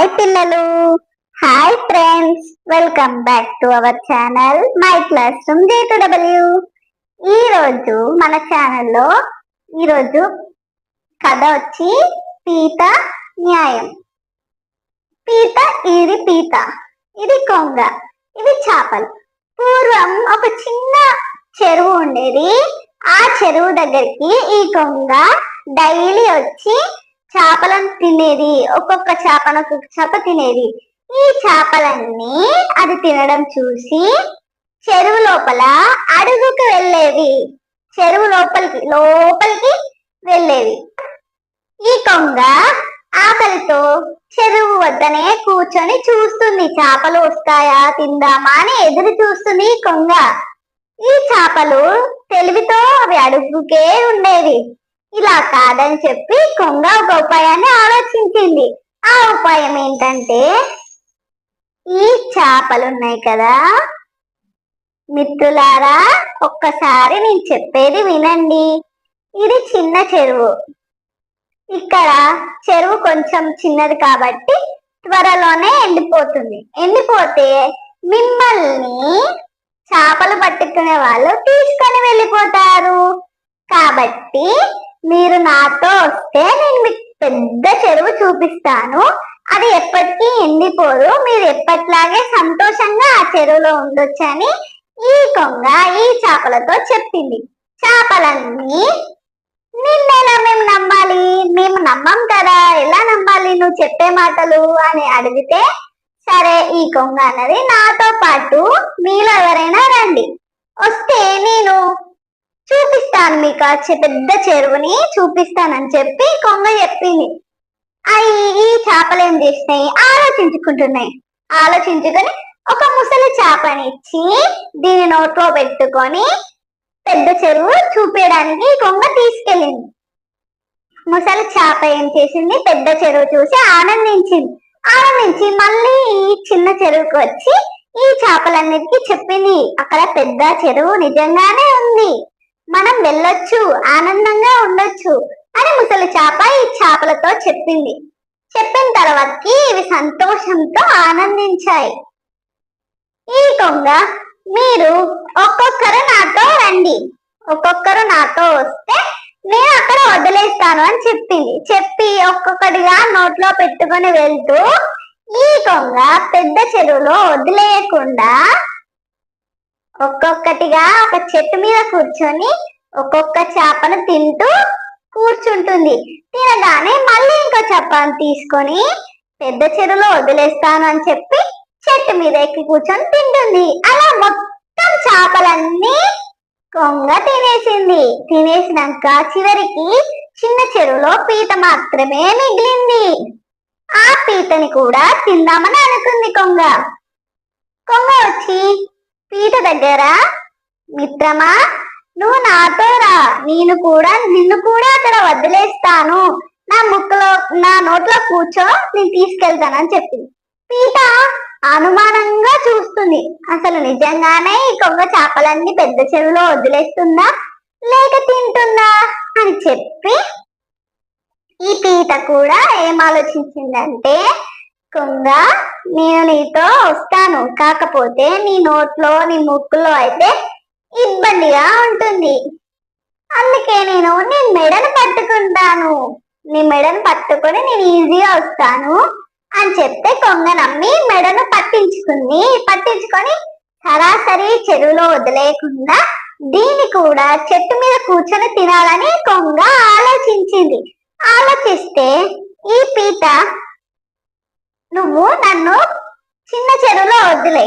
Hi పిల్లలు hi friends welcome back to our channel my class room J W ఈ రోజు మన ఛానల్లో ఈరోజు కథ వచ్చి పీత న్యాయం. పీత ఇది పీత? ఇది కొంగ ఇవి చేపలు. పూర్వం ఒక చిన్న చెరువు ఉండేది. ఆ చెరువు దగ్గరికి ఈ కొంగ డైలీ వచ్చి చేపలను తినేది. ఒక్కొక్క చేపను ఒక్కొక్క చేప తినేది. ఈ చేపలన్నీ అది తినడం చూసి చెరువు లోపల అడుగుకు వెళ్ళేవి. చెరువు లోపలికి లోపలికి వెళ్ళేవి. ఈ కొంగ ఆకలితో చెరువు వద్దనే కూర్చొని చూస్తుంది. చేపలు వస్తాయా తిందామా అని ఎదురు చూస్తుంది ఈ కొంగ. ఈ చేపలు తెలివితో అవి అడుగుకే ఉండేవి. ఇలా కాదని చెప్పి కొంగ ఒక ఉపాయాన్ని ఆలోచించింది. ఆ ఉపాయం ఏంటంటే ఈ చేపలు ఉన్నాయి కదా. మిత్రులారా ఒక్కసారి నేను చెప్పేది వినండి. ఇది చిన్న చెరువు. ఇక్కడ చెరువు కొంచెం చిన్నది కాబట్టి త్వరలోనే ఎండిపోతుంది. ఎండిపోతే మిమ్మల్ని చేపలు పట్టుకునే వాళ్ళు తీసుకొని వెళ్ళిపోతారు. కాబట్టి మీరు నాతో వస్తే నేను మీకు పెద్ద చెరువు చూపిస్తాను. అది ఎప్పటికీ ఎండిపోదు. మీరు ఎప్పట్లాగే సంతోషంగా ఆ చెరువులో ఉండొచ్చని ఈ కొంగ ఈ చేపలతో చెప్పింది. చేపలన్నీ నిన్నెలా మేము నమ్మాలి. మేము నమ్మం కదా. ఎలా నమ్మాలి నువ్వు చెప్పే మాటలు అని అడిగితే సరే ఈ కొంగ అన్నది నాతో పాటు మీలో ఎవరైనా రండి. వస్తే నేను చూపిస్తాను. మీకు ఆ పెద్ద చెరువుని చూపిస్తానని చెప్పి కొంగ చెప్పింది. అవి ఈ చేపలు ఏం చేసినాయి? ఆలోచించుకుంటున్నాయి. ఆలోచించుకొని ఒక ముసలి చేపని ఇచ్చి దీని నోట్లో పెట్టుకొని పెద్ద చెరువు చూపించడానికి కొంగ తీసుకెళ్ళింది. ముసలి చేప ఏం చేసింది? పెద్ద చెరువు చూసి ఆనందించింది. ఆనందించి మళ్ళీ ఈ చిన్న చెరువుకి వచ్చి ఈ చేపలన్నిటికీ చెప్పింది. అక్కడ పెద్ద చెరువు నిజంగానే ఉంది. మనం వెళ్ళొచ్చు ఆనందంగా ఉండొచ్చు అని ముసలి చేప ఈ చేపలతో చెప్పింది. చెప్పిన తర్వాతకి ఇవి సంతోషంతో ఆనందించాయి. ఈ కొంగ మీరు ఒక్కొక్కరు నాతో రండి. ఒక్కొక్కరు నాతో వస్తే నేను అక్కడ వదిలేస్తాను అని చెప్పింది. చెప్పి ఒక్కొక్కటిగా నోట్లో పెట్టుకొని వెళ్తూ ఈ కొంగ పెద్ద చెరువులో వదిలేయకుండా ఒక్కొక్కటిగా ఒక చెట్టు మీద కూర్చొని ఒక్కొక్క చేపను తింటూ కూర్చుంటుంది. తినగానే మళ్ళీ ఇంకో చేపను తీసుకొని పెద్ద చెరువులో వదిలేస్తాను అని చెప్పి చెట్టు మీద ఎక్కి కూర్చొని తింటుంది. అలా మొత్తం చేపలన్నీ కొంగ తినేసింది. తినేసినాక చివరికి చిన్న చెరువులో పీత మాత్రమే మిగిలింది. ఆ పీతని కూడా తిందామని అనుకుంది కొంగ. కొంగ వచ్చి పీట దగ్గర. మిత్రమా నువ్వు నాతో రా. నేను కూడా నిన్ను కూడా అక్కడ వదిలేస్తాను. నా ముక్కులో నా నోట్లో కూర్చో నేను తీసుకెళ్తానని చెప్పింది. పీట అనుమానంగా చూస్తుంది. అసలు నిజంగానే ఈ కొంగ చేపలన్నీ పెద్ద చెరువులో వదిలేస్తుందా? లేక తింటుందా? అని చెప్పి ఈ పీట కూడా ఏం ఆలోచించిందంటే కొంగ నేను నీతో వస్తాను. కాకపోతే నీ నోట్లో నీ ముక్కులో అయితే ఇబ్బందిగా ఉంటుంది. అందుకే నేను నీ మెడను పట్టుకుంటాను. నీ మెడను పట్టుకొని నేను ఈజీగా వస్తాను అని చెప్తే కొంగ నమ్మి మెడను పట్టించుకుంది. పట్టించుకొని సరాసరి చెరువులో వదిలేయకుండా దీన్ని కూడా చెట్టు మీద కూర్చొని తినాలని కొంగ ఆలోచించింది. ఆలోచిస్తే ఈ పీట నువ్వు నన్ను చిన్న చెరువులో వదిలే.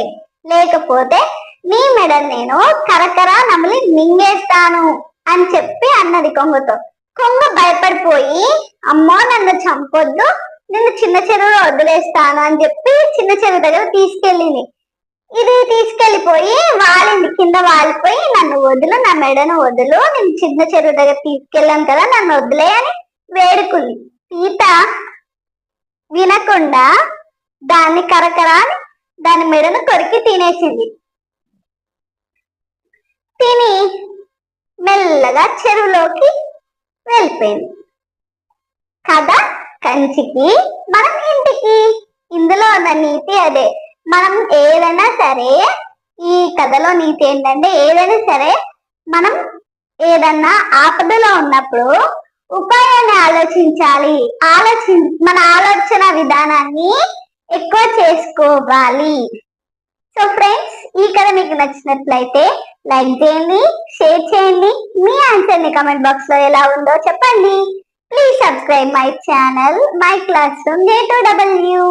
లేకపోతే నీ మెడ నేను కరకర నమిలి మింగేస్తాను అని చెప్పి అన్నది కొంగతో. కొంగ భయపడిపోయి అమ్మో నన్ను చంపొద్దు నిన్ను చిన్న చెరువులో వదిలేస్తాను అని చెప్పి చిన్న చెరువు దగ్గర తీసుకెళ్ళింది. ఇది తీసుకెళ్ళిపోయి వాలింది. కింద వాలిపోయి నన్ను వదులు నా మెడను వదులు నేను చిన్న చెరువు దగ్గర తీసుకెళ్ళాను కదా నన్ను వదిలే అని వేడుకుంది. సీత వినకుండా దాన్ని కరకరా దాని మెడను కొరికి తినేసింది. తిని మెల్లగా చెరువులోకి వెళ్ళిపోయింది. కథ కంచికి మనం ఇంటికి. ఇందులో ఉన్న నీతి అదే. మనం ఏదైనా సరే ఈ కథలో నీతి ఏంటంటే ఏదైనా సరే మనం ఏదన్నా ఆపదలో ఉన్నప్పుడు ఉపాయాన్ని ఆలోచించాలి. ఆలోచి మన ఆలోచన విధానాన్ని ఎక్కువ చేసుకోవాలి. సో ఫ్రెండ్స్ ఈ కథ మీకు నచ్చినట్లయితే లైక్ చేయండి షేర్ చేయండి. మీ ఆన్సర్ని కమెంట్ బాక్స్లో ఎలా ఉందో చెప్పండి. Please subscribe my channel my class room J two W